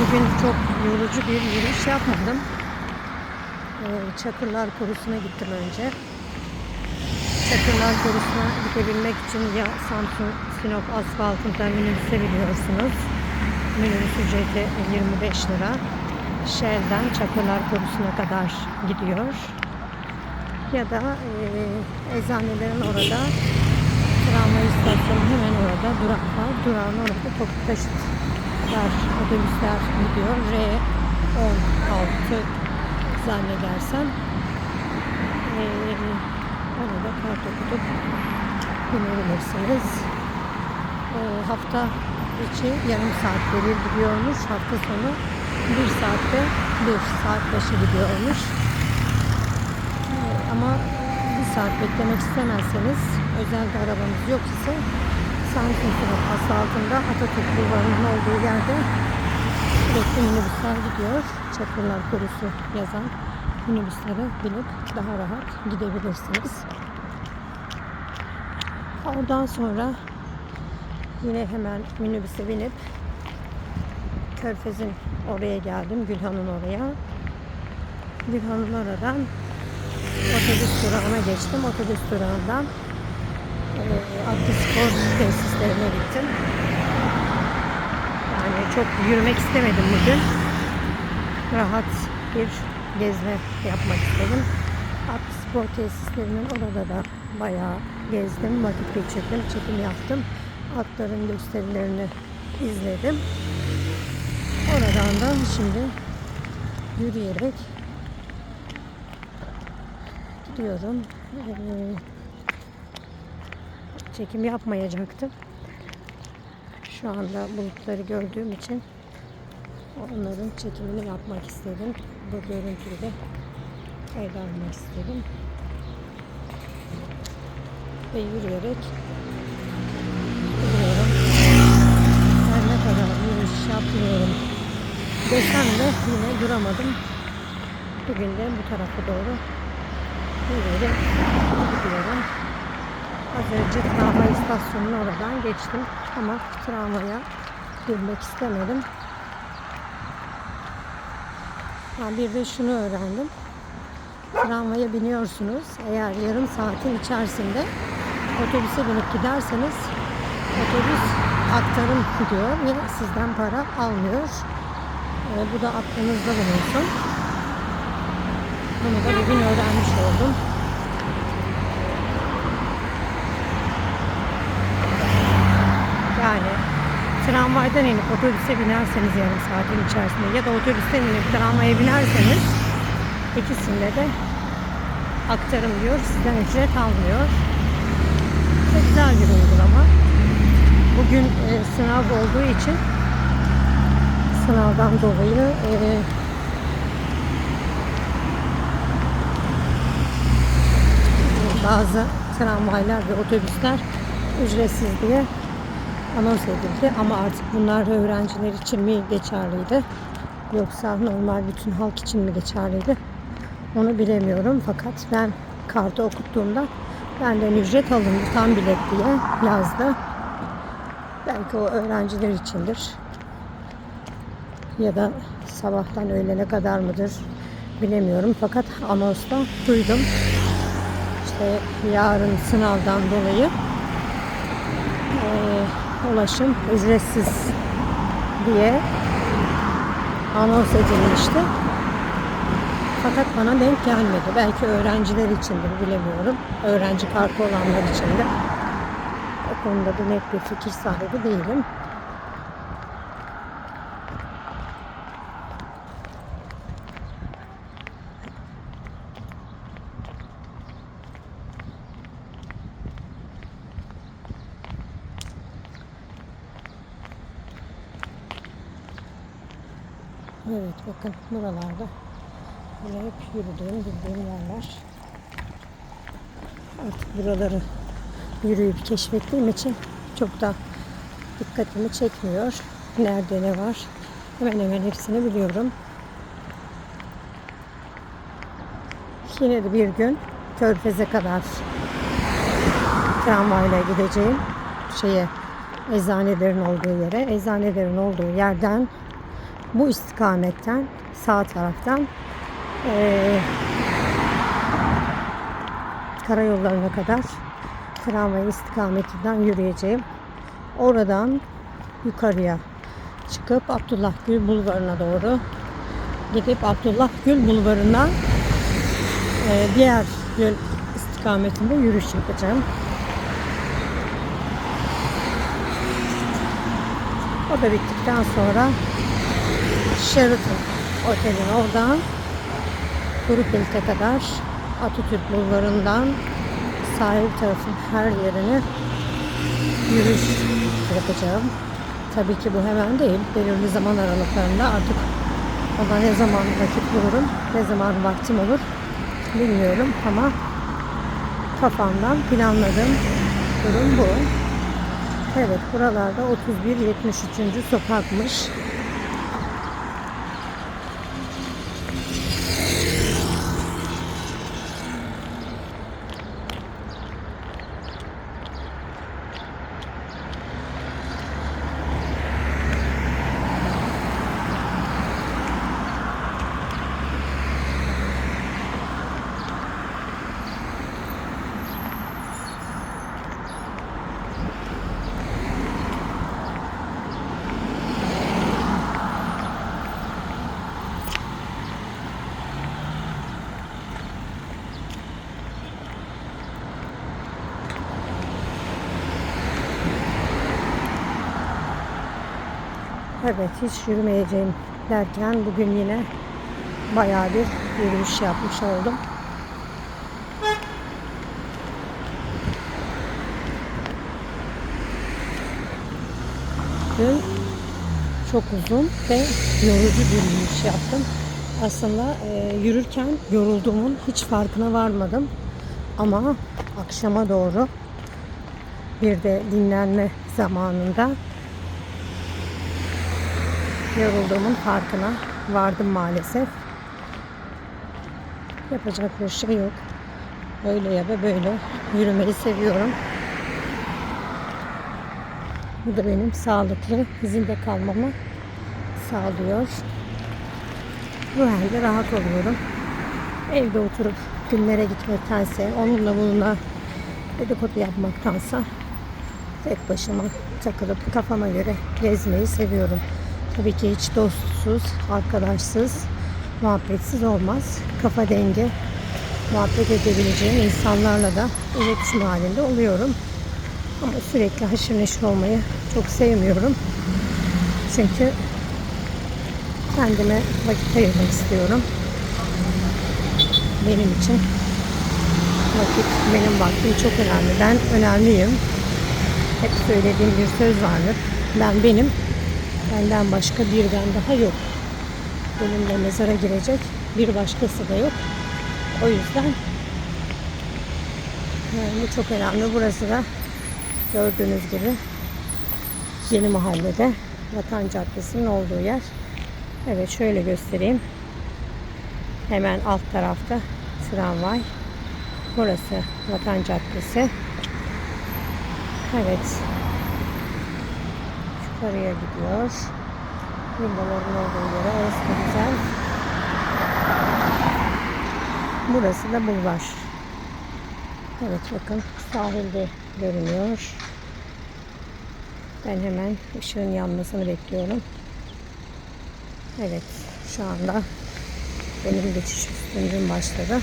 Bugün çok yorucu bir yürüyüş yapmadım. Ee, Çakırlar Korusu'na gittim önce. Çakırlar Korusu'na gidebilmek için ya Samsun Sinop asfaltında minibüse biliyorsunuz. Minibüs ücreti 25 lira. Shell'den Çakırlar Korusu'na kadar gidiyor. Ya da e, eczanelerin orada tramvay istasyonu hemen orada durak var. Durağın orada toplu taşıtlar otobüsler gidiyor. R16 zannedersem. E, onu da kart okutup binebilirsiniz. E, hafta içi yarım saatte bir gidiyormuş. Hafta sonu bir saatte bir saat başı gidiyormuş. Ee, Ama bir saat beklemek istemezseniz özel bir arabanız yok ise Samsun Sinop asfaltında Atatürk Bulvarı'nın olduğu yerde sürekli minibüsler gidiyor. Çakırlar Korusu yazan minibüslere binip daha rahat gidebilirsiniz. Oradan sonra yine hemen minibüse binip Körfez'in oraya geldim. Gülhan'ın oraya. Gülhan'ın oradan otobüs durağına geçtim. Otobüs durağından e, Aklı Spor tesislerine gittim. Yani çok yürümek istemedim bugün. Rahat bir gezme yapmak istedim. Aklı Spor tesislerinin orada da bayağı gezdim, vakit geçirdim, çekim yaptım. Atların gösterilerini izledim. Oradan da şimdi yürüyerek gidiyorum. Ee, çekim yapmayacaktım. Şu anda bulutları gördüğüm için onların çekimini yapmak istedim. Bu görüntüyü de kayda almak istedim. Ve yürüyerek gidiyorum. Her ne kadar yürüyüş yapmıyorum desem de yine duramadım. Bugün de bu tarafa doğru yürüyerek gidiyorum. Az önce tramvay istasyonuna oradan geçtim ama tramvaya binmek istemedim. Ha, bir de şunu öğrendim. Tramvaya biniyorsunuz. Eğer yarım saatin içerisinde otobüse binip giderseniz otobüs aktarım gidiyor ve sizden para almıyor. Ee, bu da aklınızda bulunsun. Bunu da bugün öğrenmiş oldum. Yani tramvaydan inip otobüse binerseniz yarım saatin içerisinde ya da otobüsten inip tramvaya binerseniz ikisinde de aktarım diyor. Sizden ücret almıyor. Çok güzel bir uygulama. Bugün e, sınav olduğu için sınavdan dolayı e, bazı tramvaylar ve otobüsler ücretsiz diye anons edildi. Ama artık bunlar öğrenciler için mi geçerliydi? Yoksa normal bütün halk için mi geçerliydi? Onu bilemiyorum. Fakat ben kartı okuttuğumda benden ücret alındı tam bilet diye yazdı. Belki o öğrenciler içindir. Ya da sabahtan öğlene kadar mıdır bilemiyorum. Fakat anonsta duydum. İşte yarın sınavdan dolayı ulaşım ücretsiz diye anons edilmişti. Fakat bana denk gelmedi. Belki öğrenciler içindir bilemiyorum. Öğrenci kartı olanlar için de. O konuda da net bir fikir sahibi değilim. Evet bakın buralarda böyle hep yürüdüğüm bildiğim yerler. Artık buraları yürüyüp keşfettiğim için çok da dikkatimi çekmiyor. Nerede ne var hemen hemen hepsini biliyorum. Yine de bir gün Körfez'e kadar tramvayla gideceğim şeye eczanelerin olduğu yere. Eczanelerin olduğu yerden bu istikametten sağ taraftan eee karayollarına kadar tramvay istikametinden yürüyeceğim. Oradan yukarıya çıkıp Abdullah Gül Bulvarı'na doğru gidip Abdullah Gül Bulvarı'ndan eee, diğer yön istikametinde yürüyüş yapacağım. O da bittikten sonra Sheraton Otel'in oradan Kurupilt'e kadar Atatürk Bulvarı'ndan sahil tarafın her yerini yürüyüş yapacağım. Tabii ki bu hemen değil. Belirli zaman aralıklarında artık ona ne zaman vakit bulurum, ne zaman vaktim olur bilmiyorum ama kafamdan planladığım durum bu. Evet buralarda 31-73. sokakmış. Evet hiç yürümeyeceğim derken bugün yine bayağı bir yürüyüş yapmış oldum. Dün çok uzun ve yorucu bir yürüyüş yaptım. Aslında e, yürürken yorulduğumun hiç farkına varmadım. Ama akşama doğru bir de dinlenme zamanında yorulduğumun farkına vardım maalesef. Yapacak bir şey yok. Öyle ya da böyle yürümeyi seviyorum. Bu da benim sağlıklı zinde kalmamı sağlıyor. Bu halde rahat oluyorum. Evde oturup günlere gitmektense onunla bununla dedikodu yapmaktansa tek başıma takılıp kafama göre gezmeyi seviyorum. Tabii ki hiç dostsuz, arkadaşsız, muhabbetsiz olmaz. Kafa dengi muhabbet edebileceğim insanlarla da iletişim halinde oluyorum. Ama sürekli haşır neşir olmayı çok sevmiyorum. Çünkü kendime vakit ayırmak istiyorum. Benim için vakit, benim vaktim çok önemli. Ben önemliyim. Hep söylediğim bir söz vardır. Ben benim, benden başka bir ben daha yok. Benimle mezara girecek bir başkası da yok. O yüzden yani çok önemli. Burası da gördüğünüz gibi yeni mahallede Vatan Caddesi'nin olduğu yer. Evet şöyle göstereyim. Hemen alt tarafta tramvay. Burası Vatan Caddesi. Evet. Yukarıya gidiyor. Villaların olduğu yere. Orası da güzel. Burası da bulvar. Evet bakın sahilde görünüyor. Ben hemen ışığın yanmasını bekliyorum. Evet şu anda benim geçiş üstündüm başladı.